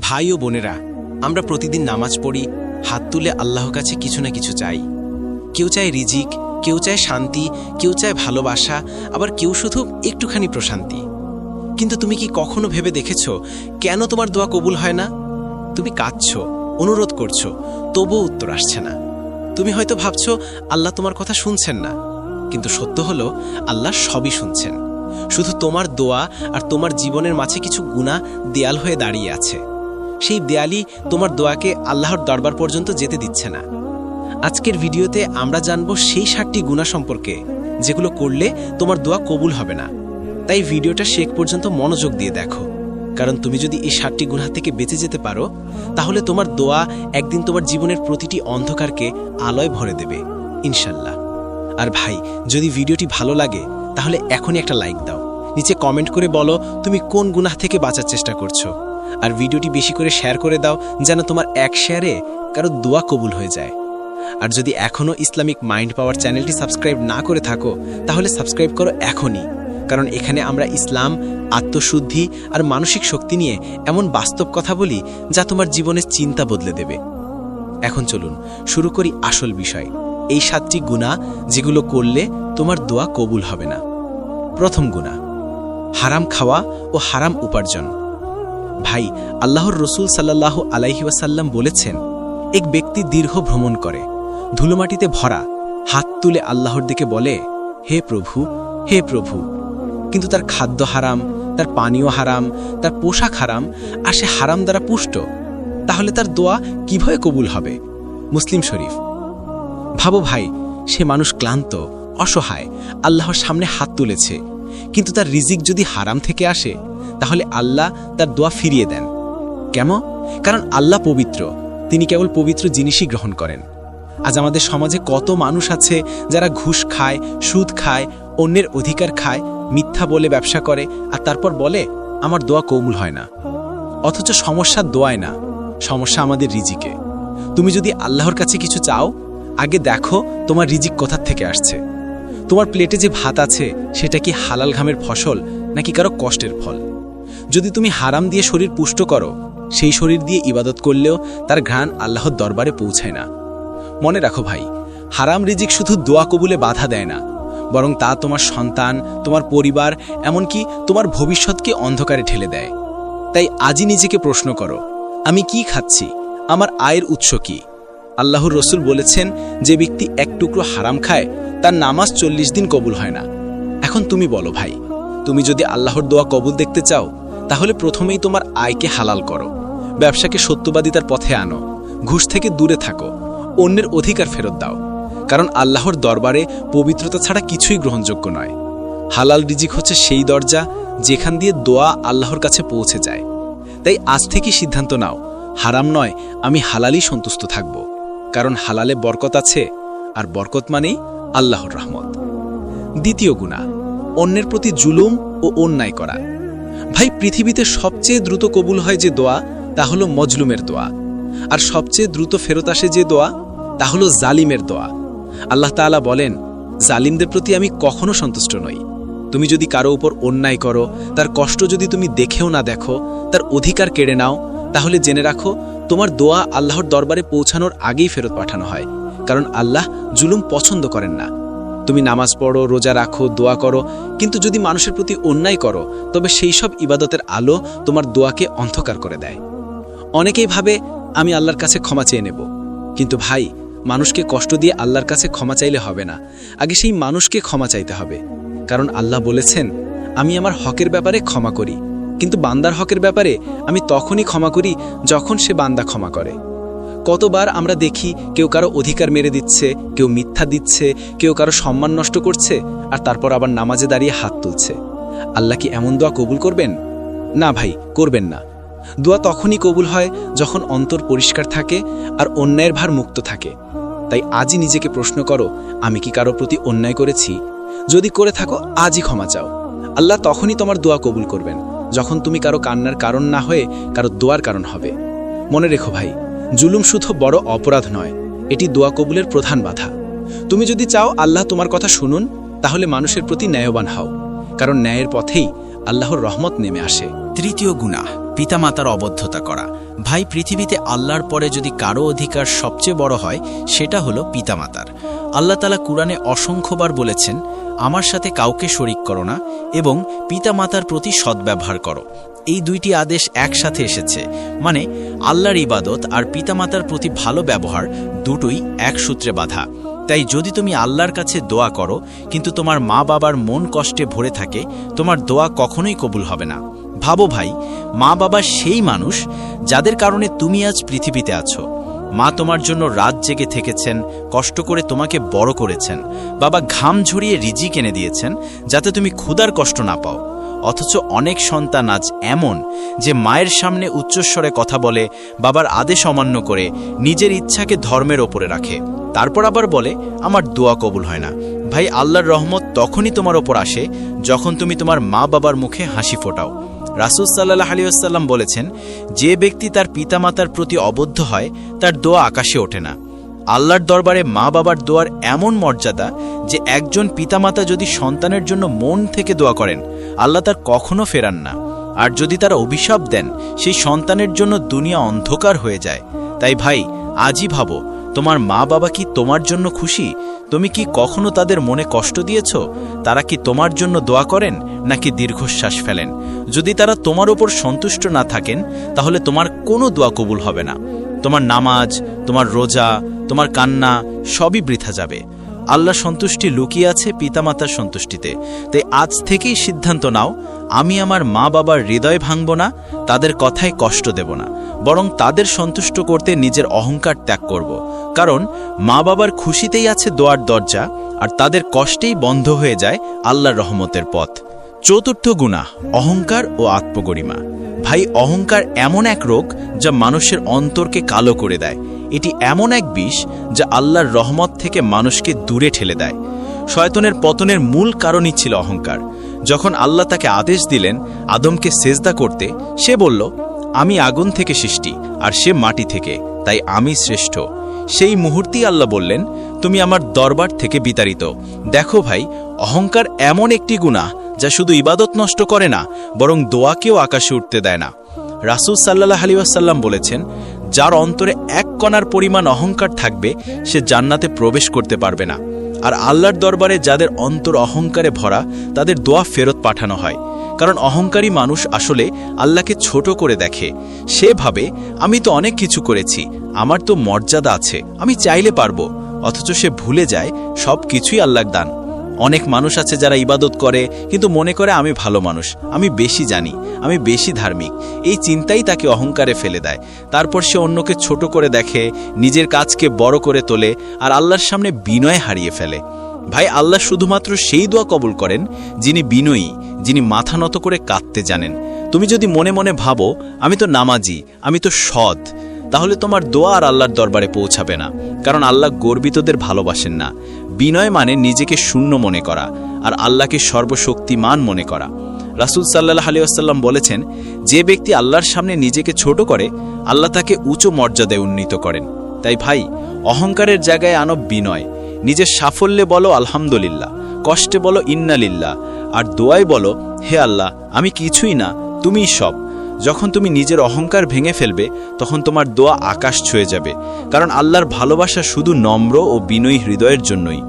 ভাই ও বোনেরা, আমরা প্রতিদিন নামাজ পড়ি, হাত তুলে আল্লাহর কাছে কিছু না কিছু চাই। কেউ চায় রিজিক, কেউ চায় শান্তি, কেউ চায় ভালোবাসা, আবার কেউ শুধু একটুখানি প্রশান্তি। কিন্তু তুমি কি কখনো ভেবে দেখেছ, কেন তোমার দোয়া কবুল হয় না? তুমি কাঁদছ, অনুরোধ করছ, তবুও উত্তর আসছে না। তুমি হয়তো ভাবছ, আল্লাহ তোমার কথা শুনছেন না। কিন্তু সত্য হলো, আল্লাহ সবই শুনছেন। শুধু তোমার দোয়া আর তোমার জীবনের মাঝে কিছু গুণা দেয়াল হয়ে দাঁড়িয়ে আছে। সেই দেয়ালি তোমার দোয়াকে আল্লাহর দরবার পর্যন্ত যেতে দিচ্ছে না। আজকের ভিডিওতে আমরা জানব সেই ষাটটি গুণা সম্পর্কে, যেগুলো করলে তোমার দোয়া কবুল হবে না। তাই ভিডিওটা শেখ পর্যন্ত মনোযোগ দিয়ে দেখো। কারণ তুমি যদি এই ষাটটি গুণা থেকে বেঁচে যেতে পারো, তাহলে তোমার দোয়া একদিন তোমার জীবনের প্রতিটি অন্ধকারকে আলোয় ভরে দেবে ইনশাল্লাহ আর ভাই, যদি ভিডিওটি ভালো লাগে, তাহলে এখনই একটা লাইক দাও। নিচে কমেন্ট করে বলো তুমি কোন গুনাহ থেকে বাঁচার চেষ্টা করছ। আর ভিডিওটি বেশি করে শেয়ার করে দাও যেন তোমার এক শেয়ারে কারও দোয়া কবুল হয়ে যায়। আর যদি এখনও ইসলামিক মাইন্ড পাওয়ার চ্যানেলটি সাবস্ক্রাইব না করে থাকো, তাহলে সাবস্ক্রাইব করো এখনই। কারণ এখানে আমরা ইসলাম, আত্মশুদ্ধি আর মানসিক শক্তি নিয়ে এমন বাস্তব কথা বলি যা তোমার জীবনের চিন্তা বদলে দেবে। এখন চলুন, শুরু করি আসল বিষয়। এই সাতটি গুণা যেগুলো করলে তোমার দোয়া কবুল হবে না। প্রথম গুণা, হারাম খাওয়া ও হারাম উপার্জন। ভাই, আল্লাহর রসুল সাল্লাহ আলাইহিওয়াসাল্লাম বলেছেন, এক ব্যক্তি দীর্ঘ ভ্রমণ করে, ধুলোমাটিতে ভরা, হাত তুলে আল্লাহর দিকে বলে, হে প্রভু হে প্রভু। কিন্তু তার খাদ্য হারাম, তার পানীয় হারাম, তার পোশাক হারাম, আর সে হারাম দ্বারা পুষ্ট। তাহলে তার দোয়া কীভাবে কবুল হবে? মুসলিম শরীফ, ভাবো ভাই, সে মানুষ ক্লান্ত, অসহায়, আল্লাহর সামনে হাত তুলেছে, কিন্তু তার রিজিক যদি হারাম থেকে আসে তাহলে আল্লাহ তার দোয়া ফিরিয়ে দেন। কেমন কারণ আল্লাহ পবিত্র। তিনি কেবল পবিত্র জিনিসই গ্রহণ করেন। আজ আমাদের সমাজে কত মানুষ আছে যারা ঘুষ খায়, সুদ খায়, অন্যের অধিকার খায়, মিথ্যা বলে ব্যবসা করে, আর তারপর বলে, আমার দোয়া কৌমুল হয় না। অথচ সমস্যা দোয়ায় না, সমস্যা আমাদের রিজিকে। তুমি যদি আল্লাহর কাছে কিছু চাও, আগে দেখো তোমার রিজিক কোথার থেকে আসছে। তোমার প্লেটে যে ভাত আছে, সেটা কি হালাল ঘামের ফসল, নাকি কারও কষ্টের ফল? যদি তুমি হারাম দিয়ে শরীর পুষ্ট করো, সেই শরীর দিয়ে ইবাদত করলেও তার ঘ্রাণ আল্লাহর দরবারে পৌঁছায় না। মনে রাখো ভাই, হারাম রিজিক শুধু দোয়া কবুলে বাধা দেয় না, বরং তা তোমার সন্তান, তোমার পরিবার, এমনকি তোমার ভবিষ্যৎকে অন্ধকারে ঠেলে দেয়। তাই আজই নিজেকে প্রশ্ন করো, আমি কি খাচ্ছি? আমার আয়ের উৎস কি? আল্লাহর রসুল বলেছেন, যে ব্যক্তি এক টুকরো হারাম খায়, তার নামাজ চল্লিশ দিন কবুল হয় না। এখন তুমি বলো ভাই, তুমি যদি আল্লাহর দোয়া কবুল দেখতে চাও তাহলে প্রথমেই তোমার আয়কে হালাল করো, ব্যবসাকে সত্যবাদিতার পথে আনো, ঘুষ থেকে দূরে থাকো, অন্যের অধিকার ফেরত দাও, কারণ আল্লাহর দরবারে পবিত্রতা ছাড়া কিছুই গ্রহণযোগ্য নয়। হালাল রিজিক হচ্ছে সেই দরজা যেখান দিয়ে দোয়া আল্লাহর কাছে পৌঁছে যায়। তাই আজ থেকে সিদ্ধান্ত নাও, হারাম নয়, আমি হালালই সন্তুষ্ট থাকব, কারণ হালালে বরকত আছে, আর বরকত মানেই আল্লাহর রহমত। দ্বিতীয় গুণা অন্যের প্রতি জুলুম ও অন্যায় করা। ভাই, পৃথিবীতে সবচেয়ে দ্রুত কবুল হয় যে দোয়া, তা হলো মজলুমের দোয়া। আর সবচেয়ে দ্রুত ফেরত আসে যে দোয়া, তা হলো জালিমের দোয়া। আল্লাহ তাআলা বলেন, জালিমদের প্রতি আমি কখনো সন্তুষ্ট নই। তুমি যদি কারও উপর অন্যায় করো, তার কষ্ট যদি তুমি দেখেও না দেখো, তার অধিকার কেড়ে নাও, তাহলে জেনে রাখো, তোমার দোয়া আল্লাহর দরবারে পৌঁছানোর আগেই ফেরত পাঠানো হয়। কারণ আল্লাহ জুলুম পছন্দ করেন না। তুমি নামাজ পড়ো, রোজা রাখো, দোয়া করো। কিন্তু যদি মানুষের প্রতি অন্যায় করো, তবে সেই সব ইবাদতের আলো তোমার দোয়াকে অন্ধকার করে দেয়। অনেকেই ভাবে, আমি আল্লাহর কাছে ক্ষমা চেয়ে নেব। কিন্তু ভাই, মানুষকে কষ্ট দিয়ে আল্লাহর কাছে ক্ষমা চাইলে হবে না। আগে সেই মানুষকে ক্ষমা চাইতে হবে। কারণ আল্লাহ বলেছেন, আমি আমার হকের ব্যাপারে ক্ষমা করি। কিন্তু বান্দার হকের ব্যাপারে আমি তখনই ক্ষমা করি যখন সে বান্দা ক্ষমা করে। কতবার আমরা দেখি কেউ কারও অধিকার মেরে দিচ্ছে, কেউ মিথ্যা দিচ্ছে, কেউ কারও সম্মান নষ্ট করছে, আর তারপর আবার নামাজে দাঁড়িয়ে হাত তুলছে। আল্লাহ কি এমন দোয়া কবুল করবেন? না ভাই, করবেন না। দোয়া তখনই কবুল হয় যখন অন্তর পরিষ্কার থাকে আর অন্যায়ের ভার মুক্ত থাকে। তাই আজই নিজেকে প্রশ্ন করো, আমি কি কারও প্রতি অন্যায় করেছি? যদি করে থাকো, আজই ক্ষমা চাও। আল্লাহ তখনই তোমার দোয়া কবুল করবেন, যখন তুমি কারও কান্নার কারণ না হয়ে কারও দোয়ার কারণ হবে। মনে রেখো ভাই জুলুম শুধু বড় অপরাধ নয়, এটি দোয়া কবুলের প্রধান বাধা। তুমি যদি চাও আল্লাহ তোমার কথা শুনুন, তাহলে মানুষের প্রতি ন্যায়বান হও, কারণ ন্যায়ের পথেই আল্লাহর রহমত নেমে আসে। তৃতীয় গুণা পিতামাতার অবদ্ধতা করা। ভাই, পৃথিবীতে আল্লাহর পরে যদি কারও অধিকার সবচেয়ে বড় হয়, সেটা হলো পিতামাতার। আল্লাহ তালা কুরআনে অসংখ্যবার বলেছেন, আমার সাথে কাউকে শরিক করো না এবং পিতামাতার প্রতি সদ্ব্যবহার করো। এই দুইটি আদেশ একসাথে এসেছে। মানে আল্লাহর ইবাদত আর পিতামাতার প্রতি ভালো ব্যবহার দুটোই এক সূত্রে বাধা। তাই যদি তুমি আল্লাহর কাছে দোয়া করো, কিন্তু তোমার মা বাবার মন কষ্টে ভরে থাকে, তোমার দোয়া কখনোই কবুল হবে না। ভাবো ভাই, মা বাবা সেই মানুষ যাদের কারণে তুমি আজ পৃথিবীতে আছো। মা তোমার জন্য রাত জেগে থেকেছেন, কষ্ট করে তোমাকে বড় করেছেন। বাবা ঘাম ঝরিয়ে রিজি কিনে দিয়েছেন, যাতে তুমি ক্ষুধার কষ্ট না পাও। অথচ অনেক সন্তান আজ এমন যে মায়ের সামনে উচ্চস্বরে কথা বলে, বাবার আদেশ অমান্য করে নিজের ইচ্ছাকে ধর্মের ওপরে রাখে। তারপর আবার বলে, আমার দোয়া কবুল হয় না। ভাই, আল্লাহর রহমত তখনই তোমার ওপর আসে যখন তুমি তোমার মা বাবার মুখে হাসি ফোটাও। রাসুল সাল্লাহ আলিয়াল্লাম বলেছেন, যে ব্যক্তি তার পিতামাতার প্রতি অবদ্ধ হয়, তার দোয়া আকাশে ওঠে না। আল্লাহর দরবারে মা বাবার দোয়ার এমন মর্যাদা যে একজন পিতামাতা যদি সন্তানের জন্য মন থেকে দোয়া করেন, আল্লাহ তার কখনো ফেরান না। আর যদি তারা অভিশাপ দেন, সেই সন্তানের জন্য দুনিয়া অন্ধকার হয়ে যায়। তাই ভাই, আজই ভাবো, তোমার মা বাবা কি তোমার জন্য খুশি? তুমি কি কখনো তাদের মনে কষ্ট দিয়েছ? তারা কি তোমার জন্য দোয়া করেন, নাকি দীর্ঘশ্বাস ফেলেন? যদি তারা তোমার ওপর সন্তুষ্ট না থাকেন, তাহলে তোমার কোনো দোয়া কবুল হবে না। তোমার নামাজ, তোমার রোজা, তোমার কান্না সবই বৃথা যাবে। আল্লাহ সন্তুষ্টি লুকিয়ে আছে পিতামাতার সন্তুষ্টিতে। তাই আজ থেকেই সিদ্ধান্ত নাও, আমি আমার মা বাবার হৃদয় ভাঙব না, তাদের কথায় কষ্ট দেব না, বরং তাদের সন্তুষ্ট করতে নিজের অহংকার ত্যাগ করব। কারণ মা বাবার খুশিতেই আছে দোয়ার দরজা, আর তাদের কষ্টেই বন্ধ হয়ে যায় আল্লাহর রহমতের পথ। চতুর্থ গুণা, অহংকার ও আত্মগরিমা। ভাই, অহংকার এমন এক রোগ যা মানুষের অন্তরকে কালো করে দেয়। এটি এমন এক বিষ যা আল্লাহর রহমত থেকে মানুষকে দূরে ঠেলে দেয়। শয়তনের পতনের মূল কারণই ছিল অহংকার। যখন আল্লাহ তাকে আদেশ দিলেন আদমকে সেজদা করতে, সে বলল, আমি আগুন থেকে সৃষ্টি আর সে মাটি থেকে, তাই আমি শ্রেষ্ঠ। সেই মুহূর্তেই আল্লাহ বললেন, তুমি আমার দরবার থেকে বিতাড়িত। দেখো ভাই, অহংকার এমন একটি গুণা যা শুধু ইবাদত নষ্ট করে না, বরং দোয়াকেও আকাশে উঠতে দেয় না। রাসুল সাল্লাহ আলিউসাল্লাম বলেছেন, যার অন্তরে এক কণার পরিমাণ অহংকার থাকবে, সে জান্নাতে প্রবেশ করতে পারবে না। আর আল্লাহর দরবারে যাদের অন্তর অহংকারে ভরা, তাদের দোয়া ফেরত পাঠানো হয়। কারণ অহংকারী মানুষ আসলে আল্লাহকে ছোট করে দেখে। সে ভাবে, আমি তো অনেক কিছু করেছি, আমার তো মর্যাদা আছে, আমি চাইলে পারব। অথচ সে ভুলে যায় সব কিছুই আল্লাহর দান। অনেক মানুষ আছে যারা ইবাদত করে, কিন্তু মনে করে আমি ভালো মানুষ, আমি বেশি জানি, আমি বেশি ধার্মিক। এই চিন্তাই তাকে অহংকারে ফেলে দেয়। তারপর সে অন্যকে ছোট করে দেখে, নিজের কাজকে বড় করে তোলে, আর আল্লাহর সামনে বিনয় হারিয়ে ফেলে। ভাই, আল্লাহ শুধুমাত্র সেই দোয়া কবুল করেন, যিনি বিনয়ী, যিনি মাথা নত করে কাঁদতে জানেন। তুমি যদি মনে মনে ভাবো, আমি তো নামাজি, আমি তো সৎ। তাহলে তোমার দোয়া আর আল্লাহর দরবারে পৌঁছাবে না, কারণ আল্লাহ গর্বিতদের ভালোবাসেন না। বিনয় মানে নিজেকে শূন্য মনে করা আর আল্লাহকে সর্বশক্তিমান মনে করা। রাসুল সাল্লাহ আলিয়াল্লাম বলেছেন, যে ব্যক্তি আল্লাহর সামনে নিজেকে ছোট করে, আল্লাহ তাকে উঁচু মর্যাদায় উন্নীত করেন। তাই ভাই, অহংকারের জায়গায় আনব বিনয়। নিজের সাফল্যে বলো, আলহামদুলিল্লাহ। কষ্টে বলো, ইন্নালিল্লাহ। আর দোয়ায় বলো, হে আল্লাহ, আমি কিছুই না, তুমিই সব। যখন তুমি নিজের অহংকার ভেঙে ফেলবে, তখন তোমার দোয়া আকাশ ছুঁয়ে যাবে, কারণ আল্লাহর ভালোবাসা শুধু নম্র ও বিনয়ী হৃদয়ের জন্যই।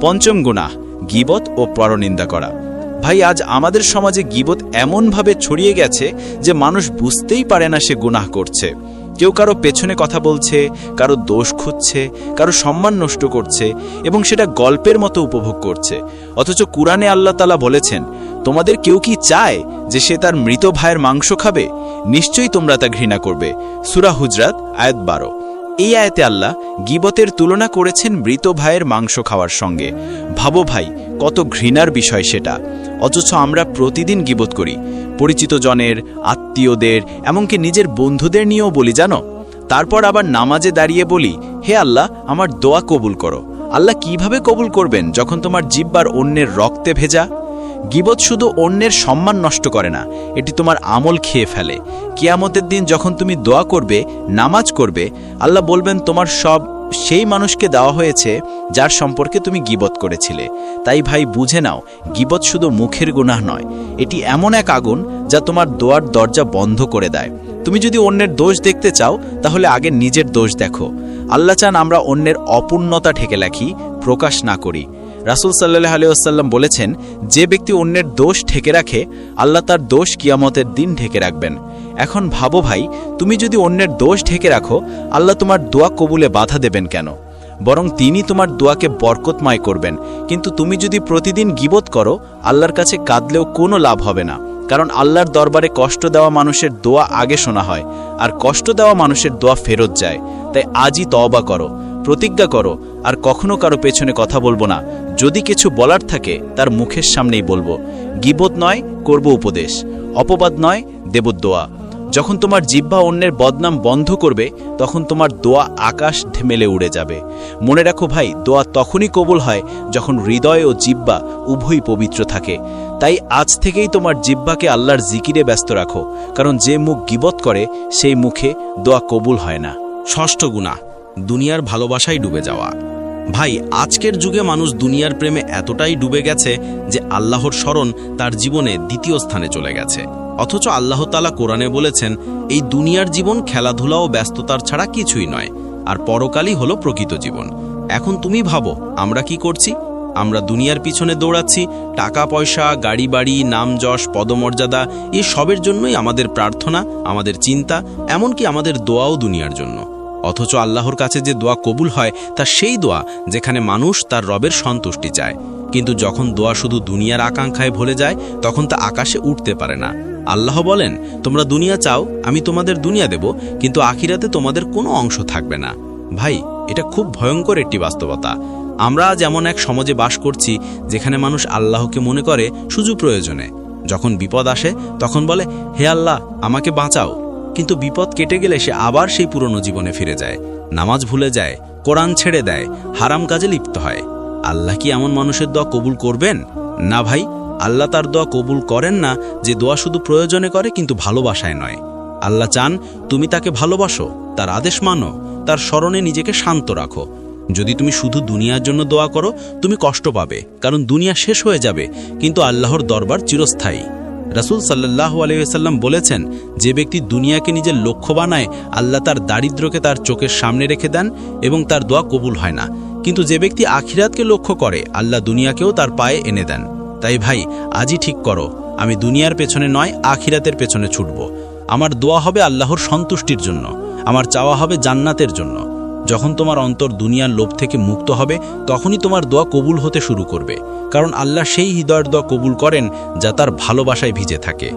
পঞ্চম গুণা গিবত ও পরনিন্দা করা। ভাই, আজ আমাদের সমাজে গিবত এমনভাবে ছড়িয়ে গেছে যে মানুষ বুঝতেই পারে না সে গুনাহ করছে। কেউ কারও পেছনে কথা বলছে, কারও দোষ খুঁজছে, কারও সম্মান নষ্ট করছে এবং সেটা গল্পের মতো উপভোগ করছে। অথচ কুরআনে আল্লাহ তালা বলেছেন তোমাদের কেউ কি চায় যে সে তার মৃত ভাইয়ের মাংস খাবে? নিশ্চয়ই তোমরা তা ঘৃণা করবে। সুরা হুজরাত, আয়াত বারো। এই আয়াতে আল্লাহ গিবতের তুলনা করেছেন মৃত ভাইয়ের মাংস খাওয়ার সঙ্গে। ভাবো ভাই, কত ঘৃণার বিষয় সেটা। অথচ আমরা প্রতিদিন গিবত করি। পরিচিত জনের, আত্মীয়দের, এমনকি নিজের বন্ধুদের নিয়েও বলি, জানো? তারপর আবার নামাজে দাঁড়িয়ে বলি, হে আল্লাহ, আমার দোয়া কবুল করো। আল্লাহ কীভাবে কবুল করবেন যখন তোমার জিব্বার অন্যের রক্তে ভেজা? গিবত শুধু অন্যের সম্মান নষ্ট করে না, এটি তোমার আমল খেয়ে ফেলে। কিয়ামতের দিন যখন তুমি দোয়া করবে, নামাজ করবে, আল্লাহ বলবেন, তোমার সব, সেই মানুষকে দেওয়া হয়েছে যার সম্পর্কে তুমি গিবত করেছিলে। তাই ভাই, বুঝে নাও, গিবত শুধু মুখের গুনাহ নয়, এটি এমন এক আগুন যা তোমার দোয়ার দরজা বন্ধ করে দেয়। তুমি যদি অন্যের দোষ দেখতে চাও, তাহলে আগে নিজের দোষ দেখো। আল্লাহ চান আমরা অন্যের অপূর্ণতা ঠেকে রাখি প্রকাশ না করি। রাসুল সাল্লাহ আলিয়াল্লাম বলেছেন, যে ব্যক্তি অন্যের দোষ ঠেকে রাখে, আল্লাহ তার দোষ কিয়ামতের দিন ঢেকে রাখবেন। এখন ভাবো ভাই, তুমি যদি অন্যের দোষ ঢেকে রাখো, আল্লাহ তোমার দোয়া কবুলে বাধা দেবেন কেন? বরং তিনি তোমার দোয়াকে বরকতময় করবেন। কিন্তু তুমি যদি প্রতিদিন গিবত করো, আল্লাহর কাছে কাঁদলেও কোনো লাভ হবে না। কারণ আল্লাহর দরবারে কষ্ট দেওয়া মানুষের দোয়া আগে শোনা হয়, আর কষ্ট দেওয়া মানুষের দোয়া ফেরত যায়। তাই আজই তওবা করো, প্রতিজ্ঞা করো আর কখনো কারও পেছনে কথা বলব না। যদি কিছু বলার থাকে, তার মুখের সামনেই বলব। গিবত নয়, করব উপদেশ। অপবাদ নয় দেবদোয়া যখন তোমার জিহ্বা অন্যের বদনাম বন্ধ করবে, তখন তোমার দোয়া আকাশ মেলে উড়ে যাবে। মনে রাখো ভাই, দোয়া তখনই কবুল হয় যখন হৃদয় ও জিব্বা উভয়ই পবিত্র থাকে। তাই আজ থেকেই তোমার জিব্বাকে আল্লাহর জিকিরে ব্যস্ত রাখো, কারণ যে মুখ গিবত করে, সেই মুখে দোয়া কবুল হয় না। ষষ্ঠ গুণা দুনিয়ার ভালোবাসায় ডুবে যাওয়া। ভাই, আজকের যুগে মানুষ দুনিয়ার প্রেমে এতটাই ডুবে গেছে যে আল্লাহর স্মরণ তার জীবনে দ্বিতীয় স্থানে চলে গেছে। অথচ আল্লাহ তালা কোরআনে বলেছেন, এই দুনিয়ার জীবন খেলাধুলা ও ব্যস্ততার ছাড়া কিছুই নয়, আর পরকালই হলো প্রকৃত জীবন। এখন তুমি ভাবো, আমরা কি করছি? আমরা দুনিয়ার পিছনে দৌড়াচ্ছি টাকা পয়সা গাড়ি বাড়ি নাম যশ পদমর্যাদা এই সবের জন্যই আমাদের প্রার্থনা, আমাদের চিন্তা, এমনকি আমাদের দোয়াও দুনিয়ার জন্য। অথচ আল্লাহর কাছে যে দোয়া কবুল হয়, তা সেই দোয়া যেখানে মানুষ তার রবের সন্তুষ্টি চায়। কিন্তু যখন দোয়া শুধু দুনিয়ার আকাঙ্ক্ষায় ভুলে যায়, তখন তা আকাশে উঠতে পারে না। আল্লাহ বলেন, তোমরা দুনিয়া চাও, আমি তোমাদের দুনিয়া দেব, কিন্তু আখিরাতে তোমাদের কোনো অংশ থাকবে না। ভাই, এটা খুব ভয়ঙ্কর একটি বাস্তবতা। আমরা আজ এমন এক সমাজে বাস করছি, যেখানে মানুষ আল্লাহকে মনে করে শুধু প্রয়োজনে। যখন বিপদ আসে, তখন বলে, হে আল্লাহ, আমাকে বাঁচাও। কিন্তু বিপদ কেটে গেলে সে আবার সেই পুরনো জীবনে ফিরে যায়। নামাজ ভুলে যায়, কোরআন ছেড়ে দেয়, হারাম কাজে লিপ্ত হয়। আল্লাহ কি এমন মানুষের দোয়া কবুল করবেন? না ভাই, আল্লাহ তার দোয়া কবুল করেন না, যে দোয়া শুধু প্রয়োজনে করে কিন্তু ভালোবাসায় নয়। আল্লাহ চান তুমি তাকে ভালোবাসো, তার আদেশ মানো, তার স্মরণে নিজেকে শান্ত রাখো। যদি তুমি শুধু দুনিয়ার জন্য দোয়া করো, তুমি কষ্ট পাবে, কারণ দুনিয়া শেষ হয়ে যাবে, কিন্তু আল্লাহর দরবার চিরস্থায়ী। রাসুল সাল্লাহ আলহাম বলেছেন, যে ব্যক্তি দুনিয়াকে নিজের লক্ষ্য বানায়, আল্লাহ তার দারিদ্রকে তার চোখের সামনে রেখে দেন এবং তার দোয়া কবুল হয় না। কিন্তু যে ব্যক্তি আখিরাতকে লক্ষ্য করে, আল্লাহ দুনিয়াকেও তার পায়ে এনে দেন। তাই ভাই, আজই ঠিক করো, আমি দুনিয়ার পেছনে নয়, আখিরাতের পেছনে ছুটব। আমার দোয়া হবে আল্লাহর সন্তুষ্টির জন্য, আমার চাওয়া হবে জান্নাতের জন্য। যখন তোমার অন্তর দুনিয়ার লোভ থেকে মুক্ত হবে, তখনই তোমার দোয়া কবুল হতে শুরু করবে। কারণ আল্লাহ সেই হৃদয়ের দোয়া কবুল করেন যা তার ভালোবাসায় ভিজে থাকে।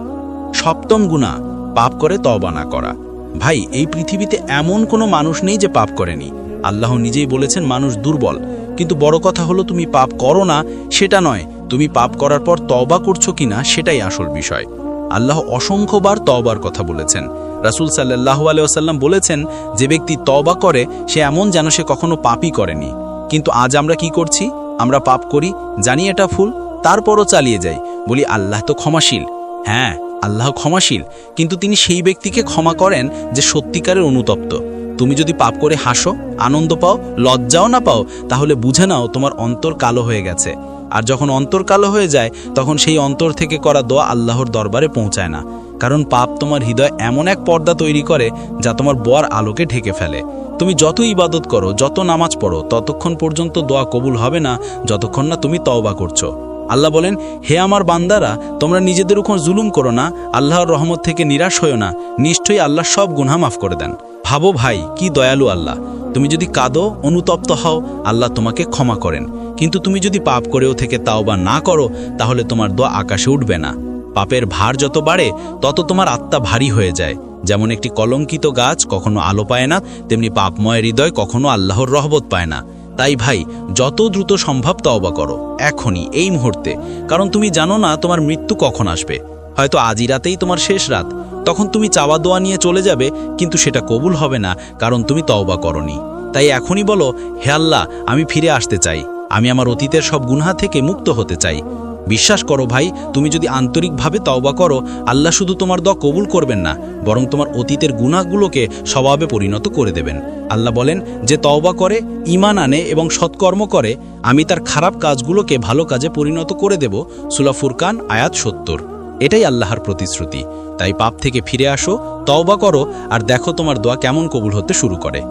সপ্তম গুণা পাপ করে তবা না করা। ভাই, এই পৃথিবীতে এমন কোনো মানুষ নেই যে পাপ করেনি। আল্লাহ নিজেই বলেছেন, মানুষ দুর্বল। কিন্তু বড় কথা হলো, তুমি পাপ করো না, সেটা নয়। তুমি পাপ করার পর তবা করছ কিনা, সেটাই আসল বিষয়। আল্লাহ অসংখ্যবার তবার কথা বলেছেন। রাসুল সাল্লাহ আলাইসাল্লাম বলেছেন, যে ব্যক্তি তওবা করে, সে এমন যেন সে কখনো পাপই করেনি। কিন্তু আজ আমরা কি করছি? আমরা পাপ করি, জানি এটা ফুল তারপরও চালিয়ে যাই। বলি, আল্লাহ তো ক্ষমাশীল। হ্যাঁ আল্লাহ ক্ষমাশীল। কিন্তু তিনি সেই ব্যক্তিকে ক্ষমা করেন যে সত্যিকারের অনুতপ্ত। তুমি যদি পাপ করে হাসো, আনন্দ পাও, লজ্জাও না পাও, তাহলে বুঝে নাও তোমার অন্তর কালো হয়ে গেছে। আর যখন অন্তর কালো হয়ে যায়, তখন সেই অন্তর থেকে করা দোয়া আল্লাহর দরবারে পৌঁছায় না। কারণ পাপ তোমার হৃদয় এমন এক পর্দা তৈরি করে, যা তোমার বর আলোকে ঢেকে ফেলে। তুমি যত ইবাদত করো, যত নামাজ পড়ো, ততক্ষণ পর্যন্ত দোয়া কবুল হবে না, যতক্ষণ না তুমি তওবা করছ। আল্লাহ বলেন, হে আমার বান্দারা, তোমরা নিজেদের উপর জুলুম করো না, আল্লাহর রহমত থেকে নিরাশ হও না, নিশ্চয়ই আল্লাহ সব গুনহা মাফ করে দেন। ভাবো ভাই, কি দয়ালু আল্লাহ। তুমি যদি কাঁদো, অনুতপ্ত হও, আল্লাহ তোমাকে ক্ষমা করেন। কিন্তু তুমি যদি পাপ করেও থেকে তাও বা না করো, তাহলে তোমার দোয়া আকাশে উঠবে না। পাপের ভার যত বাড়ে, তত তোমার আত্মা ভারী হয়ে যায়। যেমন একটি কলঙ্কিত গাছ কখনো আলো পায় না, তেমনি পাপময় হৃদয় কখনো আল্লাহর রহবত পায় না। তাই ভাই, যত দ্রুত সম্ভব তওবা করো, এখনই, এই মুহূর্তে। কারণ তুমি জানো না তোমার মৃত্যু কখন আসবে। হয়তো আজই রাতেই তোমার শেষ রাত। তখন তুমি চাওয়া দোয়া নিয়ে চলে যাবে, কিন্তু সেটা কবুল হবে না, কারণ তুমি তওবা করনি। তাই এখনই বলো, হে আল্লাহ, আমি ফিরে আসতে চাই। আমি আমার অতীতের সব গুনহা থেকে মুক্ত হতে চাই। বিশ্বাস করো ভাই, তুমি যদি আন্তরিকভাবে তওবা করো, আল্লাহ শুধু তোমার দ কবুল করবেন না, বরং তোমার অতীতের গুণাগুলোকে স্বভাবে পরিণত করে দেবেন। আল্লাহ বলেন, যে তওবা করে ইমান আনে এবং সৎকর্ম করে, আমি তার খারাপ কাজগুলোকে ভালো কাজে পরিণত করে দেব সুলা ফুরকান, আয়াত সত্তর। এটাই আল্লাহর প্রতিশ্রুতি। তাই পাপ থেকে ফিরে আসো, তওবা করো, আর দেখো তোমার দোয়া কেমন কবুল হতে শুরু করে।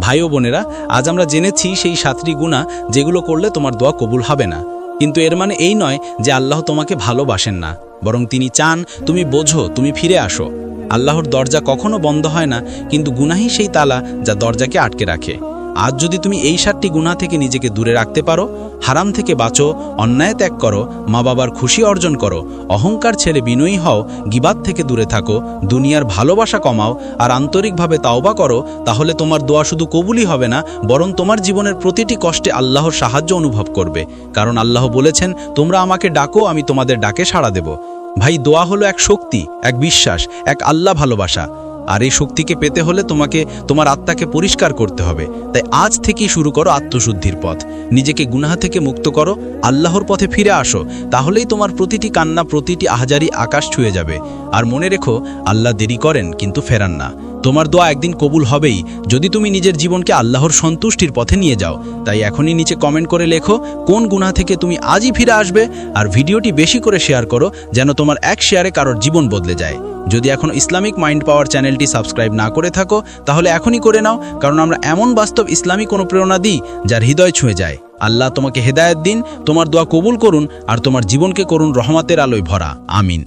ভাই ও বোনেরা, আজ আমরা জেনেছি সেই সাতটি গুণা যেগুলো করলে তোমার দোয়া কবুল হবে না। কিন্তু এর মানে এই নয় যে আল্লাহ তোমাকে ভালোবাসেন না, বরং তিনি চান তুমি বোঝো, তুমি ফিরে আসো। আল্লাহর দরজা কখনো বন্ধ হয় না, কিন্তু গুনাহি সেই তালা যা দরজাকে আটকে রাখে। আজ যদি তুমি এই সাতটি গুণা থেকে নিজেকে দূরে রাখতে পারো, হারাম থেকে বাঁচো, অন্যায় ত্যাগ করো, মা বাবার খুশি অর্জন করো, অহংকার ছেড়ে বিনয়ী হও, গিবাদ থেকে দূরে থাকো, দুনিয়ার ভালোবাসা কমাও আর আন্তরিকভাবে তাওবা করো, তাহলে তোমার দোয়া শুধু কবুলই হবে না, বরং তোমার জীবনের প্রতিটি কষ্টে আল্লাহর সাহায্য অনুভব করবে। কারণ আল্লাহ বলেছেন, তোমরা আমাকে ডাকো, আমি তোমাদের ডাকে সাড়া দেব। ভাই, দোয়া হলো এক শক্তি, এক বিশ্বাস, এক আল্লাহ ভালোবাসা। আর এই শক্তিকে পেতে হলে তোমাকে, তোমার আত্মাকে পরিষ্কার করতে হবে। তাই আজ থেকেই শুরু করো আত্মশুদ্ধির পথ। নিজেকে গুনাহা থেকে মুক্ত করো, আল্লাহর পথে ফিরে আসো, তাহলেই তোমার প্রতিটি কান্না, প্রতিটি আহাজারি আকাশ ছুঁয়ে যাবে। আর মনে রেখো, আল্লাহ দেরি করেন, কিন্তু ফেরান না। তোমার দোয়া একদিন কবুল হবেই। যদি তুমি নিজের জীবনকে আল্লাহর সন্তুষ্টির পথে নিয়ে যাও, তাই এখনই নিচে কমেন্ট করে লেখো কোন গুনাহ থেকে তুমি আজই ফিরে আসবে আর ভিডিওটি বেশি করে শেয়ার করো যেন তোমার এক শেয়ারে কারোর জীবন বদলে যায়। যদি এখন ইসলামিক মাইন্ড পাওয়ার চ্যানেলটি সাবস্ক্রাইব না করে থাকো, তাহলে এখনই করে নাও, কারণ আমরা এমন বাস্তব ইসলামিক কোনো প্রেরণা দিই যার হৃদয় ছুঁয়ে যায়। আল্লাহ তোমাকে হেদায়ত দিন, তোমার দোয়া কবুল করুন আর তোমার জীবনকে করুন রহমতের আলোয় ভরা। আমিন।